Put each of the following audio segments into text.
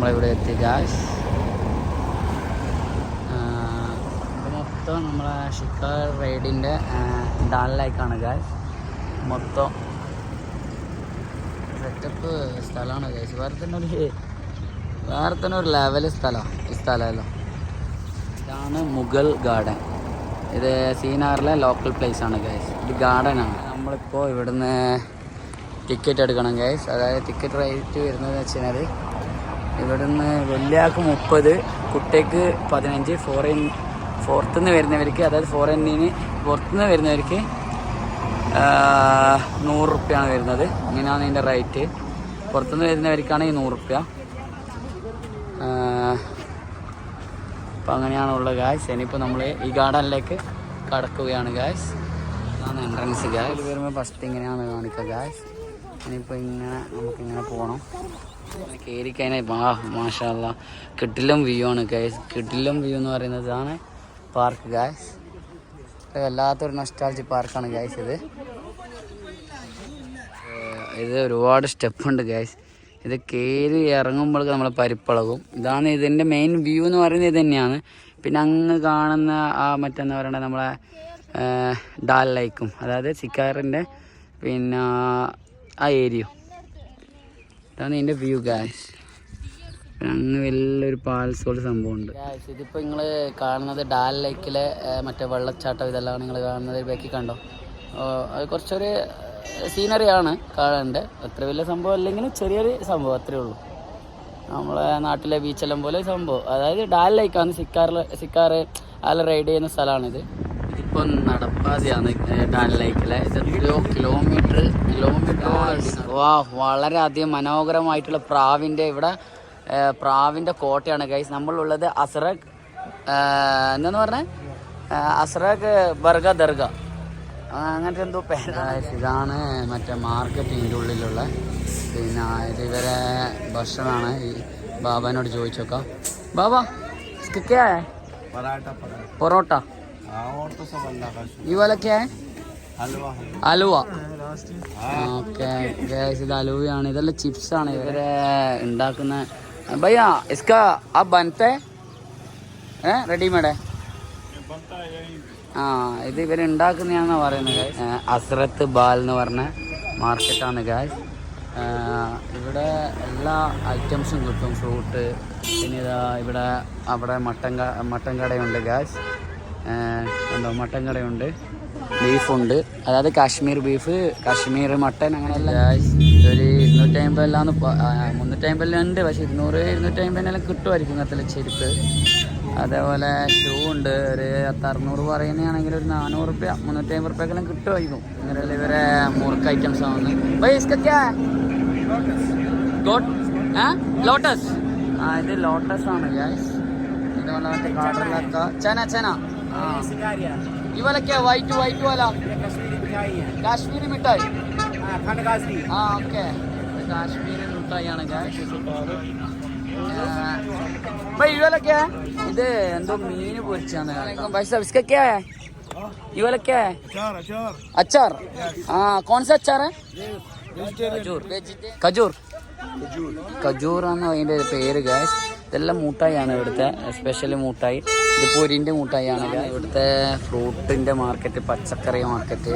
നമ്മളിവിടെ എത്തി ഗാസ് മൊത്തം നമ്മളെ ഷിക്കാർ റൈഡിന്റെ ഡാലിലേക്കാണ് ഗാസ് മൊത്തം സെറ്റപ്പ് സ്ഥലമാണ് ഗാസ് വേറെ തന്നെ ഒരു വേറെ തന്നെ ഒരു ലെവൽ സ്ഥലമാണ് ഈ സ്ഥലമല്ലോ. ഇതാണ് മുഗൾ ഗാർഡൻ. ഇത് സീനാറിലെ ലോക്കൽ പ്ലേസ് ആണ് ഗൈസ് ഇത് ഗാർഡൻ ആണ്. നമ്മളിപ്പോൾ ഇവിടുന്ന് ടിക്കറ്റ് എടുക്കണം ഗൈസ് അതായത് ടിക്കറ്റ് റേറ്റ് വരുന്നത് വെച്ച് കഴിഞ്ഞാൽ ഇവിടുന്ന് വലിയാൾക്ക് മുപ്പത് കുട്ടിക്ക് പതിനഞ്ച് ഫോറിൻ പുറത്തുനിന്ന് വരുന്നവർക്ക് അതായത് ഫോറിനിന് പുറത്തുനിന്ന് വരുന്നവർക്ക് നൂറ് റുപ്യാണ് വരുന്നത്. ഇങ്ങനെയാണ് ഇതിന്റെ റേറ്റ്. പുറത്തുനിന്ന് വരുന്നവർക്കാണ് ഈ നൂറ് റുപ്യ. അപ്പം അങ്ങനെയാണുള്ളത് ഗായ്സ് ഇനിയിപ്പോൾ നമ്മൾ ഈ ഗാർഡനിലേക്ക് കടക്കുകയാണ് ഗായ്സ് അതാണ് എൻട്രൻസ് ഗായ്സ് വരുമ്പോൾ ഫസ്റ്റ് ഇങ്ങനെയാണ് കാണിക്കുക ഗായ്സ് ഇനിയിപ്പോൾ ഇങ്ങനെ നമുക്കിങ്ങനെ പോകണം കയറി കഴിഞ്ഞാൽ വാ കിട്ടിലും വ്യൂ ആണ് ഗൈസ് കിട്ടിലും വ്യൂ എന്ന് പറയുന്നത് പാർക്ക് ഗായ്സ് വല്ലാത്തൊരു നൊസ്റ്റാൾജി പാർക്കാണ് ഗായ്സ് ഇത്. ഇത് ഒരുപാട് സ്റ്റെപ്പ് ഉണ്ട് ഗൈസ് ഇത് കയറി ഇറങ്ങുമ്പോഴേക്ക് നമ്മളെ പരിപ്പളകും. ഇതാണ് ഇതിന്റെ മെയിൻ വ്യൂ എന്ന് പറയുന്നത് ഇത് തന്നെയാണ്. പിന്നെ അങ്ങ് കാണുന്ന ആ മറ്റെന്താ പറയണ്ടത് നമ്മളെ ഡാൽ ലൈക്കും അതായത് സിക്കാറിന്റെ പിന്നെ ആ ഏരിയ ഇതാണ് ഇതിന്റെ വ്യൂ ഗാഷ് അങ്ങ് വലിയൊരു പാൽസ് പോലെ സംഭവമുണ്ട് ഇതിപ്പോ നിങ്ങൾ കാണുന്നത് ഡാൽ ലേക്കിലെ മറ്റേ വെള്ളച്ചാട്ടം ഇതെല്ലാം നിങ്ങൾ കാണുന്നത്. ബാക്കി കണ്ടോ? അത് കുറച്ചൊരു സീനറിയാണ് കാണേണ്ടത് അത്ര വലിയ സംഭവം അല്ലെങ്കിലും ചെറിയൊരു സംഭവം അത്രേ ഉള്ളൂ. നമ്മളെ നാട്ടിലെ ബീച്ചെല്ലാം പോലെ സംഭവം. അതായത് ഡാൽ ലേക്കാണ് സിക്കാറിൽ സിക്കാറ് അതിൽ റൈഡ് ചെയ്യുന്ന സ്ഥലമാണിത്. ഇതിപ്പോൾ നടപ്പാതയാണ് ഡാൽ ലേക്കിലെ. ഇത് എത്രയോ കിലോമീറ്റർ കിലോമീറ്റർ വാ വളരെയധികം മനോഹരമായിട്ടുള്ള പ്രാവിൻ്റെ ഇവിടെ ഏഹ്, പ്രാവിൻ്റെ കോട്ടയാണ് ഗൈസ് നമ്മളുള്ളത് അസ്രഖ് എന്താന്ന് പറഞ്ഞേ അസ്രഖ് ബർഗ ദർഗ ആ, അങ്ങനത്തെ എന്തോ പേരാ ഇതാണ് മറ്റേ മാർക്കറ്റിൻ്റെ ഉള്ളിലുള്ള പിന്നെ ഇത് ഇവരെ ഭക്ഷണമാണ് ഈ ബാബാനോട് ചോദിച്ചോക്കാം ബാബാ इसका क्या है पराठा पराठा പൊറോട്ട हाँ और तो सब अल्लाह का शुक्र ये वाला क्या है हलवा है അലുവ ഓക്കെ ഇത് അലുവയാണ്. ഇതെല്ലാം ചിപ്സ് ആണ്. ഇവരെ ഉണ്ടാക്കുന്ന ഭയ്യ ഇസ്ക ആ ബനത്തെ ഏ റെഡിമേഡ്? ആ ഇത് ഇവർ ഉണ്ടാക്കുന്നതാണെന്നാ പറയുന്നത്. അസ്രത്ത് ബാൽ എന്ന് പറഞ്ഞ മാർക്കറ്റാണ് ഗായ് ഇവിടെ എല്ലാ ഐറ്റംസും കിട്ടും. ഫ്രൂട്ട് പിന്നെ ഇതാ ഇവിടെ അവിടെ മട്ടൻ മട്ടൻ കടയുണ്ട് ഗായ്സ് എന്തോ മട്ടൻ കടയുണ്ട്. ബീഫുണ്ട്. അതായത് കാശ്മീർ ബീഫ് കാശ്മീർ മട്ടൻ അങ്ങനെയല്ല. ഒരു ഇരുന്നൂറ്റി അമ്പതിലാന്ന് മുന്നൂറ്റി അമ്പതിലും ഉണ്ട് പക്ഷെ ഇരുന്നൂറ് ഇരുന്നൂറ്റി അമ്പതിനെല്ലാം കിട്ടുമായിരിക്കും ഇങ്ങനത്തെ ചെരുപ്പ്. അതേപോലെ ഷൂ ഉണ്ട്. ഒരു അറുന്നൂറ് പറയുന്നതാണെങ്കിൽ ഒരു നാനൂറ് റുപ്യ മുന്നൂറ്റി അമ്പത് റുപ്യക്കെല്ലാം കിട്ടുമായിരിക്കും. ഇങ്ങനെയുള്ള ഇവരെ മുറുക്ക് ഐറ്റംസ് ഇസ്കൊക്കെ ലോട്ടസ് ആ? ഇത് ലോട്ടസ് ആണ് ചന ചന. ആ. ഇവലൊക്കെയാ വൈറ്റ് വൈറ്റ് വല. കാശ്മീരി മിഠായി. ആ ഓക്കെ. കാശ്മീരി മിഠായിയാണ് ഇവലൊക്കെ ഇത് എന്തോ മീന് പൊരിച്ചാണ്. भाई साहब അച്ചാർ? ആ है ये ഖജൂർ ഖജൂർ. ഖജൂർ. अचार ആണ് അതിന്റെ പേര് ഗാസ് ഇതെല്ലാം മൂട്ടായാണ് ഇവിടുത്തെ സ്പെഷ്യൽ മൂട്ടായി. ഇത് പൊരിന്റെ മൂട്ടായാണ്. ഇവിടുത്തെ ഫ്രൂട്ടിന്റെ മാർക്കറ്റ് പച്ചക്കറി മാർക്കറ്റ്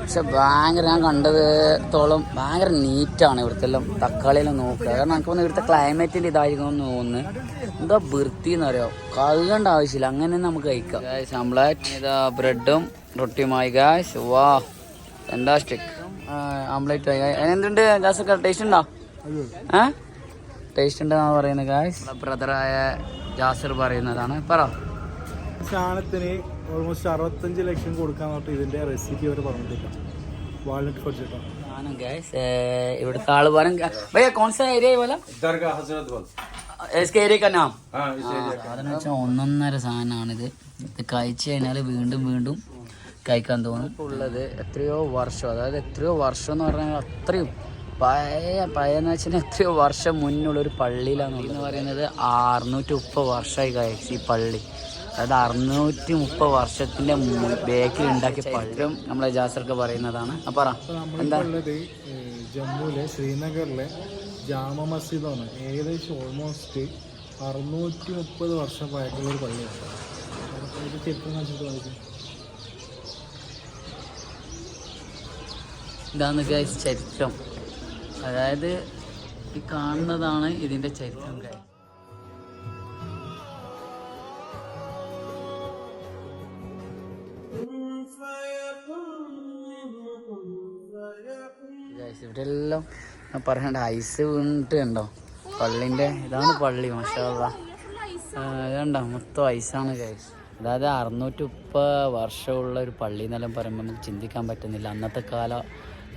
പക്ഷെ ഭയങ്കര ഞാൻ കണ്ടതോളം ഭയങ്കര നീറ്റാണ് ഇവിടുത്തെ എല്ലാം തക്കാളിയെല്ലാം നോക്കുക. കാരണം എനിക്ക് തോന്നുന്നു ഇവിടുത്തെ ക്ലൈമറ്റിന്റെ ഇതായിരിക്കും എന്ന് തോന്നുന്നു. എന്താ വൃത്തി എന്ന് പറയാം കഴുകേണ്ട ആവശ്യമില്ല. അങ്ങനെ നമുക്ക് കഴിക്കാം. ഗായ്സ് ആംബ്ലേറ്റ് ഇതാ ബ്രെഡും റൊട്ടിയുമായി ഗായ്സ് വാ ഫാന്റാസ്റ്റിക് ആംബ്ലേറ്റ് എന്തുണ്ട്? ഗാസ് ടേസ്റ്റ് ഉണ്ടോ? ഏ ടേസ്റ്റ് ഉണ്ടെന്നാണ് പറയുന്നത് ഗായ്സ് ബ്രദറായ ജാസിർ പറയുന്നതാണ്. പറ. സാധനത്തിന് ഓൾമോസ്റ്റ് അറുപത്തഞ്ച് ലക്ഷം കൊടുക്കാൻ പറഞ്ഞിട്ട് ഇതിന്റെ റെസിപ്പി അവർ പറഞ്ഞിട്ടില്ല. വാൾനട്ട് പൊടിച്ചിട്ടാണ് ആൾ ഏരിയ ഒന്നൊന്നര സാധനമാണിത്. ഇത് കഴിച്ചു കഴിഞ്ഞാൽ വീണ്ടും വീണ്ടും കഴിക്കാൻ തോന്നും. ഉള്ളത് എത്രയോ വർഷം അതായത് എത്രയോ വർഷം എന്ന് പറഞ്ഞാൽ അത്രയും പഴയ പഴയെന്ന് വെച്ചാൽ എത്രയോ വർഷം മുന്നുള്ള ഒരു പള്ളിയിലാണ് എന്ന് പറയുന്നത് അറുന്നൂറ്റി മുപ്പത് വർഷമായി കഴിച്ച് ഈ പള്ളി. അതായത് അറുന്നൂറ്റി മുപ്പത് വർഷത്തിന്റെ ബേക്കിൽ ഉണ്ടാക്കിയ പഴം നമ്മളെ ജാസർക്ക് പറയുന്നതാണ്. അപ്പൊ ഉള്ളത് ജമ്മുവിലെ ശ്രീനഗറിലെ ജാമ മസ്ജിദാണ്. ഏകദേശം ഓൾമോസ്റ്റ് അറുന്നൂറ്റി മുപ്പത് വർഷം പഴക്കമുള്ള ഒരു പള്ളിയാണ്. ഇതാണ് ചരിത്രം. അതായത് ഈ കാണുന്നതാണ് ഇതിന്റെ ചരിത്രം ഇവിടെ പറയണ്ട ഐസ് വീണിട്ട് കണ്ടോ? പള്ളിന്റെ ഇതാണ് പള്ളി മഷാള്ള ഇതുണ്ടോ? മൊത്തം ഐസാണ് ഗൈസ് അതായത് അറുന്നൂറ്റി മുപ്പത് വർഷമുള്ള ഒരു പള്ളി എന്നെല്ലാം പറയുമ്പോൾ നമുക്ക് ചിന്തിക്കാൻ പറ്റുന്നില്ല. അന്നത്തെ കാലം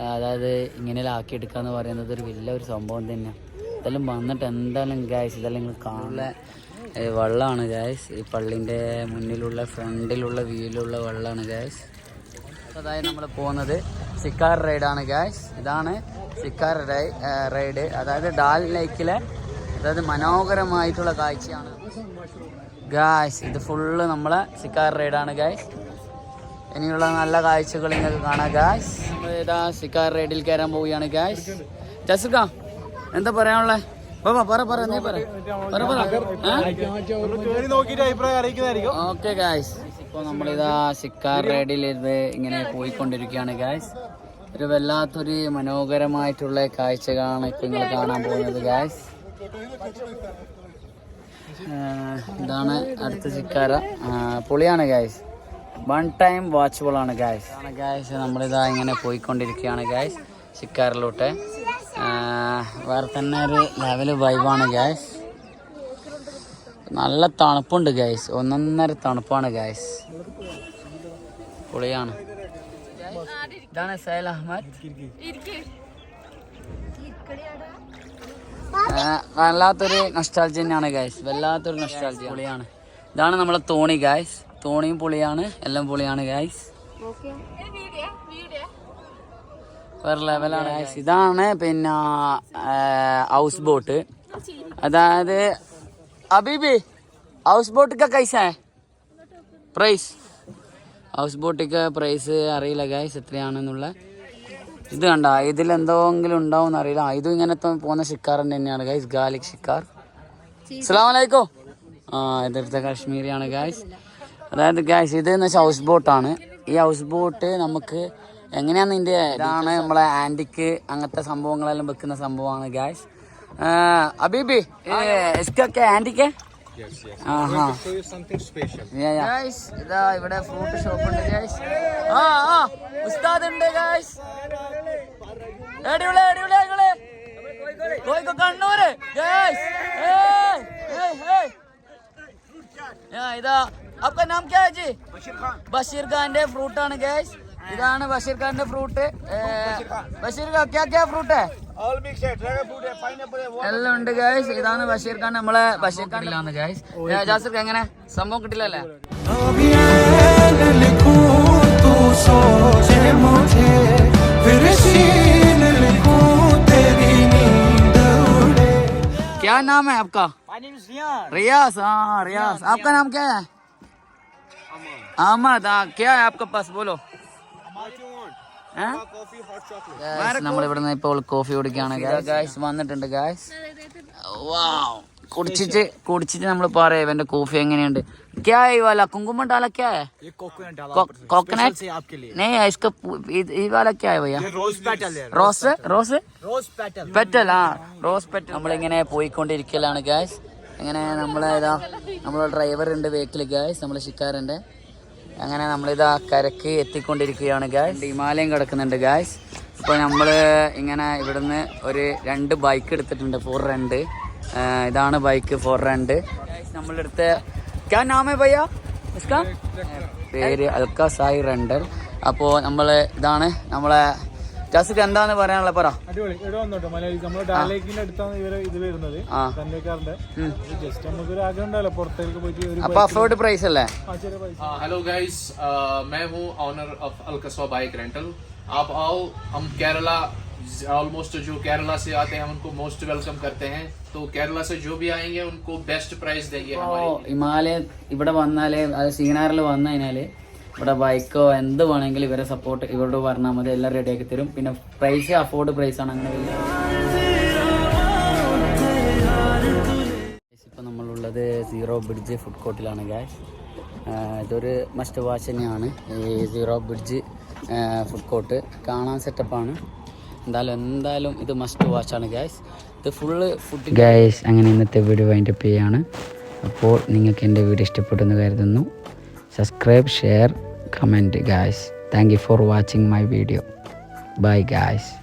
അതായത് ഇങ്ങനെ ആക്കി എടുക്കുക എന്ന് പറയുന്നത് ഒരു വലിയ ഒരു സംഭവം തന്നെയാണ് ഇതെല്ലാം വന്നിട്ട് എന്തായാലും ഗായ്സ് ഇതെല്ലാം നിങ്ങൾ കാണുന്ന വെള്ളമാണ് ഗായ്സ് ഈ പള്ളിന്റെ മുന്നിലുള്ള ഫ്രണ്ടിലുള്ള വ്യൂയിലുള്ള വെള്ളമാണ് ഗായ്സ് അതായത് നമ്മൾ പോകുന്നത് സിക്കാർ റൈഡാണ് ഗായ്സ് ഇതാണ് സിക്കാർ റൈ റൈഡ്. അതായത് ഡാൽ ലേക്കിലെ അതായത് മനോഹരമായിട്ടുള്ള കാഴ്ചയാണ്. ഗായ്സ് ഇത് ഫുള്ള് നമ്മളെ സിക്കാർ റൈഡാണ് ഗായ്സ് ഇനിയുള്ള നല്ല കാഴ്ചകൾ നിങ്ങൾക്ക് കാണാം ഗായ്സ് ഇതാ സിക്കാർ റൈഡിൽ കയറാൻ പോവുകയാണ് ഗായ്സ് ജസുക എന്താ പറയാനുള്ള? ഓക്കെ ഗായ്സ് ഇപ്പോൾ നമ്മളിതാ സിക്കാർ റൈഡിൽ ഇങ്ങനെ പോയിക്കൊണ്ടിരിക്കുകയാണ് ഗായ്സ് ഒരു വല്ലാത്തൊരു മനോഹരമായിട്ടുള്ള കാഴ്ചകളാണ് ഇപ്പം നിങ്ങൾ കാണാൻ പോകുന്നത് ഗായ്സ് ഇതാണ് അടുത്ത സിക്കാര പൊളിയാണ് ഗായ്സ് വൺ ടൈം വാച്ചബിൾ ആണ് ഗായ്സ് ആണ് ഗായ്സ് നമ്മളിതാ ഇങ്ങനെ പോയിക്കൊണ്ടിരിക്കുകയാണ് ഗായ്സ് ചിക്കാറിലോട്ട് വേറെ തന്നെ ഒരു ലെവൽ വൈബാണ് ഗായ്സ് നല്ല തണുപ്പുണ്ട് ഗായ്സ് ഒന്നൊന്നര തണുപ്പാണ് ഗായ്സ് പൊളിയാണ്. ഇതാണ് സൈൽ അഹമ്മദ്. വല്ലാത്തൊരു നഷ്ടാൽജി തന്നെയാണ് ഗായ്സ് വല്ലാത്തൊരു നഷ്ടാൽജി പൊളിയാണ്. ഇതാണ് നമ്മളെ തോണി ഗൈസ് തോണിയും പൊളിയാണ് എല്ലാം പൊളിയാണ് ഗായ്സ് വേറെ ലെവലാണ് ഗായ്സ് ഇതാണ് പിന്നെ ഹൗസ് ബോട്ട് അതായത് അബീബി ഹൗസ് ബോട്ട് കൈസ പ്രൈസ് ഹൗസ് ബോട്ടിക്ക് പ്രൈസ് അറിയില്ല ഗായ്സ് എത്രയാണെന്നുള്ള. ഇത് കണ്ട ഇതിൽ എന്തെങ്കിലും ഉണ്ടാവും അറിയില്ല. ആ, ഇതും ഇങ്ങനത്തെ പോകുന്ന ഷിക്കാർ തന്നെയാണ് ഗായ്സ് ഗാലിക് ഷിക്കാർ അസ്സാം വലൈക്കും ആ ഇതെടുത്ത കാശ്മീരിയാണ് ഗൈസ് അതായത് ഗ്യാസ് ഇത് എന്ന് വെച്ചാൽ ഹൗസ് ബോട്ടാണ് ഈ ഹൗസ് ബോട്ട് നമുക്ക് എങ്ങനെയാണ് ഇതിന്റെ ഇതാണ് നമ്മളെ ആന്റിക്ക് അങ്ങനത്തെ സംഭവങ്ങളെല്ലാം വെക്കുന്ന സംഭവമാണ് ഗ്യാസ് അബീബി ഇസ്കൊക്കെ ആന്റിക്ക് ആഹാ. ഗൈസ് ഇതാ ഇവിടെ ഫ്രൂട്ട് ഷോപ്പ് ഉണ്ട് ഗൈസ് ആ ആ ഉസ്താദ് ഉണ്ട് ഗൈസ് എടിയുള്ളേ എടിയുള്ളേ നിങ്ങൾ കോഴിക്കോ കണ്ണൂര്. ഇതാ आपका नाम क्या है जी ബഷീർ ഖാന്റെ ഫ്രൂട്ട് ആണ് ഗൈസ് ഇതാണ് ബഷീർ ഖാന്റെ ഫ്രൂട്ട് ബഷീർ ഖാൻ ക്യാ ക്യാ ഫ്രൂട്ട് है എല്ലാം ഉണ്ട് ഗൈസ് ഇതാണ് ബഷീർ ഖാൻ നമ്മളെ ബഷീർ ഖാനിലാണ് ഗൈസ് ജാസിർ എങ്ങനെ സംഭവം കിട്ടില്ലല്ലേ क्या नाम है आपका रियाज हाँ रियाज आपका नाम क्या है अहमद हाँ क्या है आपके पास बोलो നമ്മൾ ഇവിടുന്ന് ഇപ്പോൾ കോഫി കുടിക്കുകയാണ് ഗായ്സ് വന്നിട്ടുണ്ട് ഗായ്സ് വാവ് കുടിച്ചിട്ട് കുടിച്ചിട്ട് നമ്മൾ പറയാം ഇവന്റെ കോഫി എങ്ങനെയുണ്ട് ക്യാ ഈ വാല കുങ്കുമം डाला क्या है कोकोनट नहीं है इसका पू- ये- ये वाला क्या है भैया റോസ് റോസ് പെറ്റൽ ആ റോസ് പെറ്റൽ നമ്മളിങ്ങനെ പോയിക്കൊണ്ടിരിക്കലാണ് ഗായ്സ് ഇങ്ങനെ നമ്മളെ ഇതാ നമ്മളെ ഡ്രൈവർ ഉണ്ട് വെഹിക്കിൾ ഗായ്സ് നമ്മളെ ഷിക്കാറുണ്ട് അങ്ങനെ നമ്മളിതാ കരക്ക് എത്തിക്കൊണ്ടിരിക്കുകയാണ് ഗായ്സ് ഹിമാലയം കിടക്കുന്നുണ്ട് ഗായ്സ് ഇപ്പോൾ നമ്മൾ ഇങ്ങനെ ഇവിടുന്ന് ഒരു രണ്ട് ബൈക്ക് എടുത്തിട്ടുണ്ട് ഫോർ രണ്ട്. ഇതാണ് ബൈക്ക് ഫോർ രണ്ട്. നമ്മളെടുത്ത് ക്യാ നാമേ ഭയ്യ പേര് അൽക്ക സായി റണ്ടർ അപ്പോൾ നമ്മൾ ഇതാണ് നമ്മളെ ജാസിക്ക് എന്താണ് പറയാനുള്ളത് പറ അടിപൊളി ഇവിടെ വന്നോട്ടോ മലയാളി നമ്മുടെ ഡാലേക്കിന്റെ അടുത്താണ് ഇവര് ഇത് വരുന്നത് ആ തന്നേക്കാറിന്റെ ജസ്റ്റ് നമുക്കൊരു ആഗ്രഹം ഉണ്ടല്ലോ പുറത്തേക്ക് പോയിട്ട് ഒരു അപ്പൊ അഫോർഡ് പ്രൈസ് അല്ലേ ആ ചെറിയ പൈസ हेलो गाइस मैं हूं ऑनर ऑफ अलकसवा बाइक रेंटल आप आओ हम केरला ऑलमोस्ट जो केरला से आते हैं उनको मोस्ट वेलकम करते हैं तो केरला से जो भी आएंगे उनको बेस्ट प्राइस देंगे അപ്പോൾ हमारे ഹിമാലയ ഇവിടെ വന്നാൽ അത് സീനാറിൽ വന്നു കഴിഞ്ഞാൽ ഇവിടെ ബൈക്കോ എന്ത് വേണമെങ്കിലും ഇവരെ സപ്പോർട്ട് ഇവരോട് പറഞ്ഞാൽ മതി എല്ലാം റെഡിയാക്കി തരും. പിന്നെ പ്രൈസ് അഫോർഡ് പ്രൈസ് ആണ് അങ്ങനെ ഇപ്പം നമ്മളുള്ളത് സീറോ ബ്രിഡ്ജ് ഫുഡ് കോർട്ടിലാണ് ഗാഷ് ഇതൊരു മസ്റ്റ് വാച്ച് തന്നെയാണ്. ഈ സീറോ ബ്രിഡ്ജ് ഫുഡ് കോർട്ട് കാണാൻ സെറ്റപ്പാണ് എന്തായാലും എന്തായാലും ഇത് മസ്റ്റ് വാച്ച് ആണ് ഗായ്സ് ഇത് ഫുള്ള് ഫുഡ് ഗായ്സ് അങ്ങനെ ഇന്നത്തെ വീഡിയോ വൈൻഡപ്പ് ചെയ്യാണ്. അപ്പോൾ നിങ്ങൾക്ക് എന്റെ വീഡിയോ ഇഷ്ടപ്പെട്ടെന്ന് കരുതുന്നു. subscribe share comment guys. Thank you for watching my video. Bye guys.